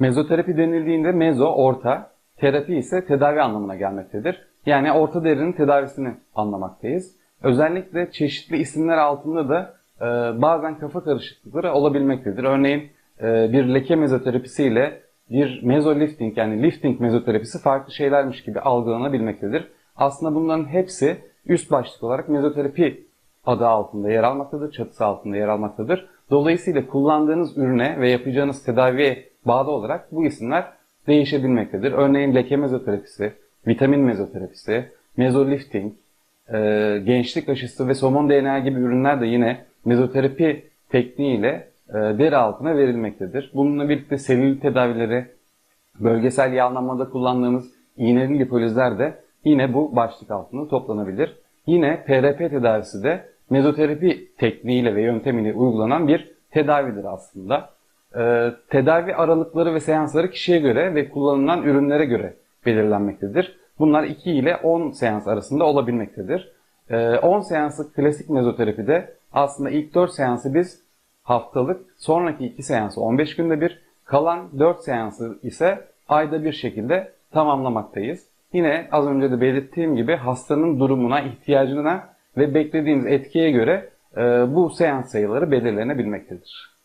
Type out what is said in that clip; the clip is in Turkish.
Mezoterapi denildiğinde mezo orta, terapi ise tedavi anlamına gelmektedir. Yani orta derinin tedavisini anlamaktayız. Özellikle çeşitli isimler altında da e, bazen kafa karışıklıkları olabilmektedir. Örneğin e, bir leke mezoterapisi ile bir mezolifting yani lifting mezoterapisi farklı şeylermiş gibi algılanabilmektedir. Aslında bunların hepsi üst başlık olarak mezoterapi adı altında yer almaktadır, çatısı altında yer almaktadır. Dolayısıyla kullandığınız ürüne ve yapacağınız tedaviye bağlı olarak bu isimler değişebilmektedir. Örneğin leke mezoterapisi, vitamin mezoterapisi, mezolifting, e, gençlik aşısı ve somon DNA gibi ürünler de yine mezoterapi tekniğiyle e, deri altına verilmektedir. Bununla birlikte selülit tedavileri, bölgesel yağlanmada kullandığımız iğneli lipolizler de yine bu başlık altında toplanabilir. Yine PRP tedavisi de mezoterapi tekniğiyle ve yöntemiyle uygulanan bir tedavidir aslında. Ee, tedavi aralıkları ve seansları kişiye göre ve kullanılan ürünlere göre belirlenmektedir. Bunlar 2 ile 10 seans arasında olabilmektedir. Ee, 10 seanslık klasik mezoterapide aslında ilk 4 seansı biz haftalık, sonraki 2 seansı 15 günde bir, kalan 4 seansı ise ayda bir şekilde tamamlamaktayız. Yine az önce de belirttiğim gibi hastanın durumuna, ihtiyacına ve beklediğimiz etkiye göre e, bu seans sayıları belirlenebilmektedir.